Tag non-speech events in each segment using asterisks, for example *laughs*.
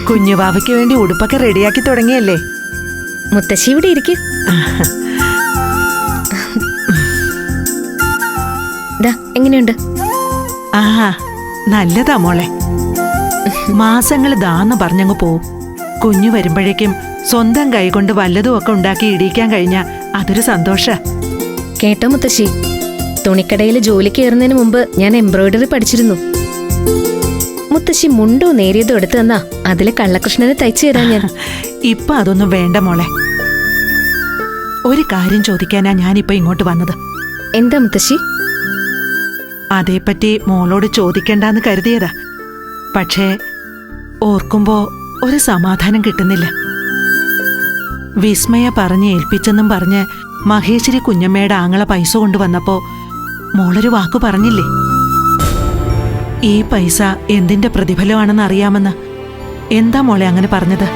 കുഞ്ഞുവാവയ്ക്ക് വേണ്ടി ഉടുപ്പൊക്കെ റെഡിയാക്കി തുടങ്ങിയല്ലേ? മുത്തശ്ശി ഇവിടെ ഇരിക്കും. എങ്ങനെയുണ്ട്? ആഹാ നല്ലതാ മോളെ. മാസങ്ങൾ ദാന്ന് പറഞ്ഞങ്ങ് പോവും. കുഞ്ഞു വരുമ്പോഴേക്കും സ്വന്തം കൈകൊണ്ട് വല്ലതും ഒക്കെ ഉണ്ടാക്കി ഇടിയിക്കാൻ കഴിഞ്ഞ അതൊരു സന്തോഷ. കേട്ടോ മുത്തശ്ശി. തുണിക്കടയിൽ ജോലിക്ക് കയറുന്നതിന് മുമ്പ് ഞാൻ എംബ്രോയിഡറി പഠിച്ചിരുന്നു. മുത്തശ്ശി മുണ്ടോ നേരിയതോ എടുത്തു തന്നാ. അതിൽ കള്ളകൃഷ്ണനെ തയ്ച്ചു തരാൻ ഞാൻ. *laughs* ഇപ്പൊ അതൊന്നും വേണ്ട മോളെ. ഒരു കാര്യം ചോദിക്കാനാ ഞാനിപ്പോ ഇങ്ങോട്ട് വന്നത്. എന്താ മുത്തശ്ശി? അതേപ്പറ്റി മോളോട് ചോദിക്കണ്ടെന്ന് കരുതിയതാ. പക്ഷേ ഓർക്കുമ്പോ ഒരു സമാധാനം കിട്ടുന്നില്ല. വിസ്മയ പറഞ്ഞ് ഏൽപ്പിച്ചെന്നും പറഞ്ഞ് മഹേശ്വരി കുഞ്ഞമ്മയുടെ ആങ്ങളെ പൈസ കൊണ്ടുവന്നപ്പോ മോളൊരു വാക്കു പറഞ്ഞില്ലേ? ഈ പൈസ എന്തിന്റെ പ്രതിഫലമാണെന്ന് അറിയാമെന്ന്. എന്താ മോളെ അങ്ങനെ പറഞ്ഞത്?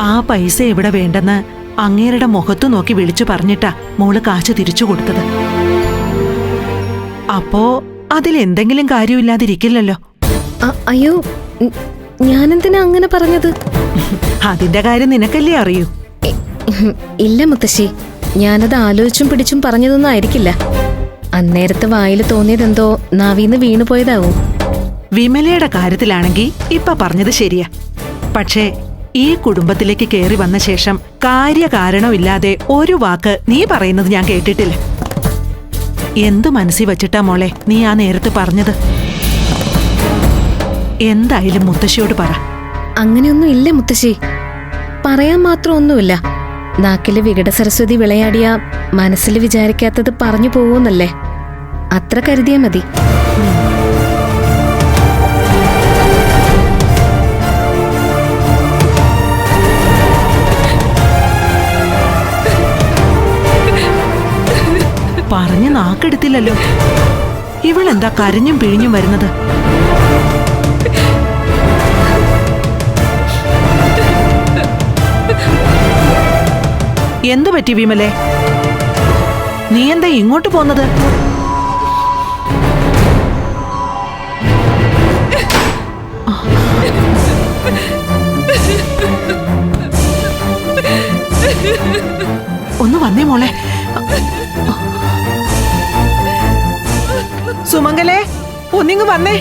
ആ പൈസ ഇവിടെ വേണ്ടെന്ന് അങ്ങേരുടെ മുഖത്തു നോക്കി വിളിച്ചു പറഞ്ഞിട്ടാ മോൾ കാശ് തിരിച്ചു കൊടുത്തത്. അപ്പോ അതിലെന്തെങ്കിലും കാര്യമില്ലാതിരിക്കില്ലല്ലോ. അയ്യോ ഞാനെന്തിനാ അങ്ങനെ പറഞ്ഞത്? അതിന്റെ കാര്യം നിനക്കല്ലേ അറിയൂ. ഇല്ല മുത്തശ്ശി. ഞാനത് ആലോചിച്ചും പിടിച്ചും പറഞ്ഞതൊന്നും ആയിരിക്കില്ല. അന്നേരത്തെ വായിൽ തോന്നിയതെന്തോ നാവീന്ന് വീണുപോയതാവും വിമലയുടെ കാര്യത്തിലാണെങ്കിൽ ഇപ്പൊ പറഞ്ഞത് ശരിയാ. പക്ഷേ ഈ കുടുംബത്തിലേക്ക് കയറി വന്ന ശേഷം കാര്യകാരണമില്ലാതെ ഒരു വാക്ക് നീ പറയുന്നത് ഞാൻ കേട്ടിട്ടില്ല. എന്തു മനസ്സിൽ വച്ചിട്ടാ മോളെ നീ ആ നേരത്ത് പറഞ്ഞത്? എന്തായാലും മുത്തശ്ശിയോട് പറ. അങ്ങനെയൊന്നും ഇല്ല മുത്തശ്ശി. പറയാൻ മാത്രം ഒന്നുമില്ല നാക്കിൽ വികട സരസ്വതി വിളയാടിയ മനസ്സിൽ വിചാരിക്കാത്തത് പറഞ്ഞു പോവുന്നല്ലേ? അത്ര കരുതിയാ മതി. പറഞ്ഞ് നാക്കെടുത്തില്ലല്ലോ. ഇവളെന്താ കരഞ്ഞും പിഴിഞ്ഞും വരുന്നത്? എന്തു പറ്റി വിമലെ? നീ എന്താ ഇങ്ങോട്ട് പോന്നത്? ഒന്ന് വന്നേ മോളെ. സുമംഗലേ ഒന്നിങ്ങ് വന്നേ.